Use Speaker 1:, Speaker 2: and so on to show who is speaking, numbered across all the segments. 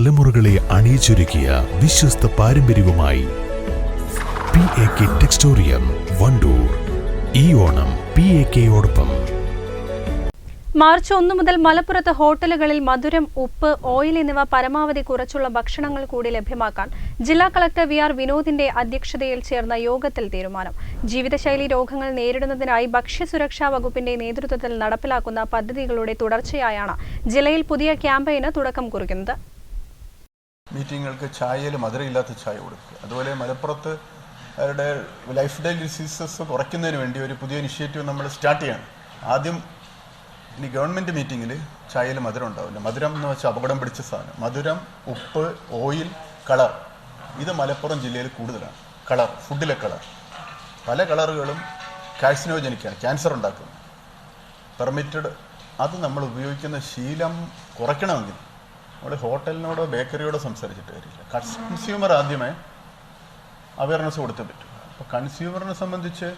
Speaker 1: തലമുറകളെ അണിയിച്ചൊരുക്കിയ വിശ്വസ്ത പാരമ്പര്യവുമായി P A K textorium Wandoor ഈ ഓണം പി എ കെയോടൊപ്പം
Speaker 2: മാർച്ച് ഒന്ന് മുതൽ മലപ്പുറത്ത് ഹോട്ടലുകളിൽ മധുരം ഉപ്പ് ഓയിൽ എന്നിവ പരമാവധി കുറച്ചുള്ള ഭക്ഷണങ്ങൾ കൂടി ലഭ്യമാക്കാൻ ജില്ലാ കളക്ടർ വി ആർ വിനോദിന്റെ അധ്യക്ഷതയിൽ ചേർന്ന യോഗത്തിൽ തീരുമാനം. ജീവിതശൈലി രോഗങ്ങൾ നേരിടുന്നതിനായി ഭക്ഷ്യസുരക്ഷാ വകുപ്പിന്റെ നേതൃത്വത്തിൽ നടപ്പിലാക്കുന്ന പദ്ധതികളുടെ തുടർച്ചയായാണ് ജില്ലയിൽ പുതിയ ക്യാമ്പയിന് തുടക്കം കുറിക്കുന്നത്.
Speaker 3: മീറ്റിങ്ങുകൾക്ക് ചായയിൽ മധുരമില്ലാത്ത ചായ കൊടുക്കുക. അതുപോലെ മലപ്പുറത്ത് അവരുടെ ലൈഫ് സ്റ്റൈൽ ഡിസീസസ് കുറയ്ക്കുന്നതിന് വേണ്ടി ഒരു പുതിയ ഇനിഷ്യേറ്റീവ് നമ്മൾ സ്റ്റാർട്ട് ചെയ്യണം. ആദ്യം ഇനി ഗവൺമെന്റ് മീറ്റിങ്ങിൽ ചായയിൽ മധുരം ഉണ്ടാവില്ല. മധുരം എന്ന് വെച്ചാൽ അപകടം പിടിച്ച സാധനം. മധുരം ഉപ്പ് ഓയിൽ കളർ ഇത് മലപ്പുറം ജില്ലയിൽ കൂടുതലാണ്. കളർ ഫുഡിലെ കളർ പല കളറുകളും കാഴ്സിനോജനിക്കാണ് ക്യാൻസർ ഉണ്ടാക്കും പെർമിറ്റഡ് അത് നമ്മൾ ഉപയോഗിക്കുന്ന ശീലം കുറയ്ക്കണമെങ്കിൽ നമ്മൾ ഹോട്ടലിനോടോ ബേക്കറിയോടോ സംസാരിച്ചിട്ട് കാര്യമില്ല. കൺസ്യൂമർ ആദ്യമേ അവയർനെസ് കൊടുത്തേ പറ്റും. അപ്പോൾ കൺസ്യൂമറിനെ സംബന്ധിച്ച്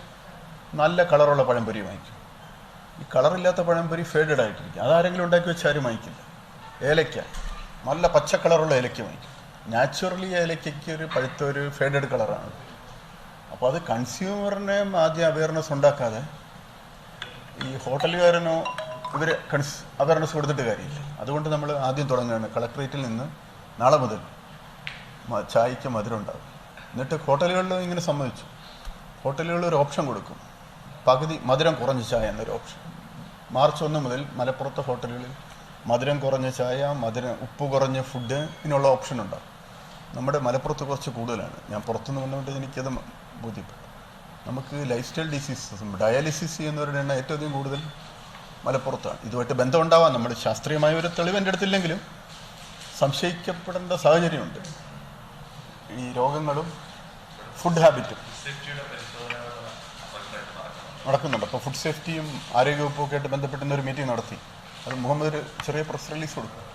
Speaker 3: നല്ല കളറുള്ള പഴംപൊരി വാങ്ങിക്കും. ഈ കളറില്ലാത്ത പഴംപൊരി ഫേഡഡ് ആയിട്ടിരിക്കും. അതാരെങ്കിലും ഉണ്ടാക്കി വെച്ചാൽ ആരും വാങ്ങിക്കില്ല. ഏലയ്ക്ക. നല്ല പച്ച കളറുള്ള ഏലയ്ക്ക വാങ്ങിക്കും. നാച്ചുറലി ഏലയ്ക്കയ്ക്ക് ഒരു പഴുത്ത ഒരു ഫേഡഡ് കളറാണ്. അപ്പോൾ അത് കൺസ്യൂമറിനെ ആദ്യം അവയർനെസ് ഉണ്ടാക്കാതെ ഈ ഹോട്ടലുകാരനോ ഇവർ കൺസ് അവയർനെസ് കൊടുത്തിട്ട് കാര്യമില്ല. അതുകൊണ്ട് നമ്മൾ ആദ്യം തുടങ്ങുകയാണ്. കളക്ട്രേറ്റിൽ നിന്ന് നാളെ മുതൽ ചായക്ക് മധുരം ഉണ്ടാകും എന്നിട്ട് ഹോട്ടലുകളിൽ ഇങ്ങനെ സമ്മതിച്ചു. ഹോട്ടലുകളിൽ ഒരു ഓപ്ഷൻ കൊടുക്കും. പകുതി മധുരം കുറഞ്ഞ ചായ എന്നൊരു ഓപ്ഷൻ മാർച്ച് ഒന്ന് മുതൽ മലപ്പുറത്തെ ഹോട്ടലുകളിൽ മധുരം കുറഞ്ഞ ചായ മധുരം ഉപ്പ് കുറഞ്ഞ ഫുഡ് ഇതിനുള്ള ഓപ്ഷൻ ഉണ്ടാകും നമ്മുടെ മലപ്പുറത്ത് കുറച്ച് കൂടുതലാണ്. ഞാൻ പുറത്തുനിന്ന് വന്നുകൊണ്ട് എനിക്കത് ബോധ്യപ്പെട്ടു. നമുക്ക് ലൈഫ് സ്റ്റൈൽ ഡിസീസസും ഡയാലിസിസ് ചെയ്യുന്നവരുടെ എണ്ണം ഏറ്റവും കൂടുതൽ മലപ്പുറത്താണ്. ഇതുമായിട്ട് ബന്ധമുണ്ടാവാം. നമ്മൾ ശാസ്ത്രീയമായ ഒരു തെളിവ് എന്റെ അടുത്തില്ലെങ്കിലും സംശയിക്കപ്പെടേണ്ട സാഹചര്യമുണ്ട്. ഈ രോഗങ്ങളും ഫുഡ് ഹാബിറ്റും നടക്കുന്നുണ്ട്. അപ്പോൾ ഫുഡ് സേഫ്റ്റിയും ആരോഗ്യവകുപ്പും ഒക്കെ ആയിട്ട് ബന്ധപ്പെട്ടുന്ന ഒരു മീറ്റിംഗ് നടത്തി. അത് മുഹമ്മദ് ഒരു ചെറിയ പ്രസ് റിലീസ് കൊടുക്കും.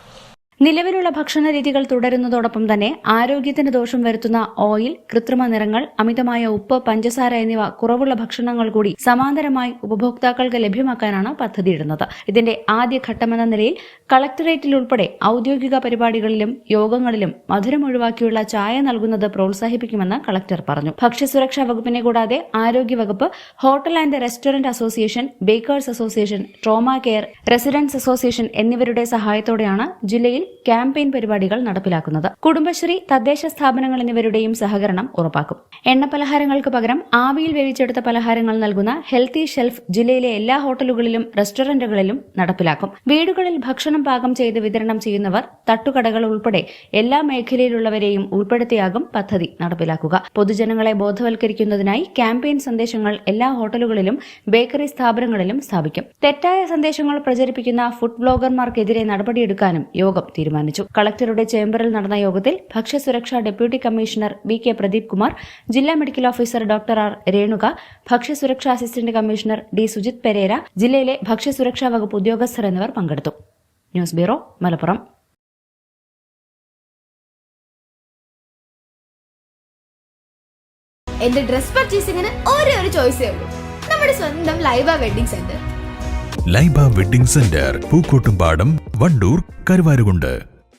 Speaker 4: നിലവിലുള്ള ഭക്ഷണ രീതികൾ തുടരുന്നതോടൊപ്പം തന്നെ ആരോഗ്യത്തിന് ദോഷം വരുത്തുന്ന ഓയിൽ കൃത്രിമ നിറങ്ങൾ അമിതമായ ഉപ്പ് പഞ്ചസാര എന്നിവ കുറവുള്ള ഭക്ഷണങ്ങൾ കൂടി സമാന്തരമായി ഉപഭോക്താക്കൾക്ക് ലഭ്യമാക്കാനാണ് പദ്ധതിയിടുന്നത്. ഇതിന്റെ ആദ്യഘട്ടമെന്ന നിലയിൽ കളക്ടറേറ്റിൽ ഉൾപ്പെടെ ഔദ്യോഗിക പരിപാടികളിലും യോഗങ്ങളിലും മധുരം ഒഴിവാക്കിയുള്ള ചായ നൽകുന്നത് പ്രോത്സാഹിപ്പിക്കുമെന്ന് കളക്ടർ പറഞ്ഞു. ഭക്ഷ്യസുരക്ഷാ വകുപ്പിനെ കൂടാതെ ആരോഗ്യവകുപ്പ് hotel and restaurant association bakers association trauma care residents association എന്നിവരുടെ സഹായത്തോടെയാണ് ജില്ലയിൽ ക്യാമ്പയിൻ പരിപാടികൾ നടപ്പിലാക്കുന്നത്. കുടുംബശ്രീ തദ്ദേശ സ്ഥാപനങ്ങൾ എന്നിവരുടെയും സഹകരണം ഉറപ്പാക്കും. എണ്ണ പലഹാരങ്ങൾക്ക് പകരം ആവിയിൽ വേവിച്ചെടുത്ത പലഹാരങ്ങൾ നൽകുന്ന ഹെൽത്തി ഷെൽഫ് ജില്ലയിലെ എല്ലാ ഹോട്ടലുകളിലും റെസ്റ്റോറന്റുകളിലും നടപ്പിലാക്കും. വീടുകളിൽ ഭക്ഷണം പാകം ചെയ്ത് വിതരണം ചെയ്യുന്നവർ തട്ടുകടകൾ ഉൾപ്പെടെ എല്ലാ മേഖലയിലുള്ളവരെയും ഉൾപ്പെടുത്തിയാകും പദ്ധതി നടപ്പിലാക്കുക. പൊതുജനങ്ങളെ ബോധവൽക്കരിക്കുന്നതിനായി ക്യാമ്പയിൻ സന്ദേശങ്ങൾ എല്ലാ ഹോട്ടലുകളിലും ബേക്കറി സ്ഥാപനങ്ങളിലും സ്ഥാപിക്കും. തെറ്റായ സന്ദേശങ്ങൾ പ്രചരിപ്പിക്കുന്ന ഫുഡ് ബ്ലോഗർമാർക്കെതിരെ നടപടിയെടുക്കാനും യോഗം തീരുമാനിച്ചു. കളക്ടറുടെ ചേംബറിൽ നടന്ന യോഗത്തിൽ ഭക്ഷ്യസുരക്ഷാ deputy commissioner V K Pradeep Kumar ജില്ലാ medical officer doctor R Renuka ഭക്ഷ്യസുരക്ഷാ assistant commissioner D Sujith Perera ജില്ലയിലെ ഭക്ഷ്യസുരക്ഷാ വകുപ്പ് ഉദ്യോഗസ്ഥർ എന്നിവർ പങ്കെടുത്തു. News bureau Malappuram.
Speaker 5: എന്റെ ഡ്രസ് പർച്ചേസിംഗിന് ഒരേ ഒരു ചോയ്സേ ഉള്ളൂ. നമ്മുടെ സ്വന്തം Laiba wedding centre.
Speaker 1: Laiba wedding centre Pookkottumpadam Wandoor Karuvarakundu.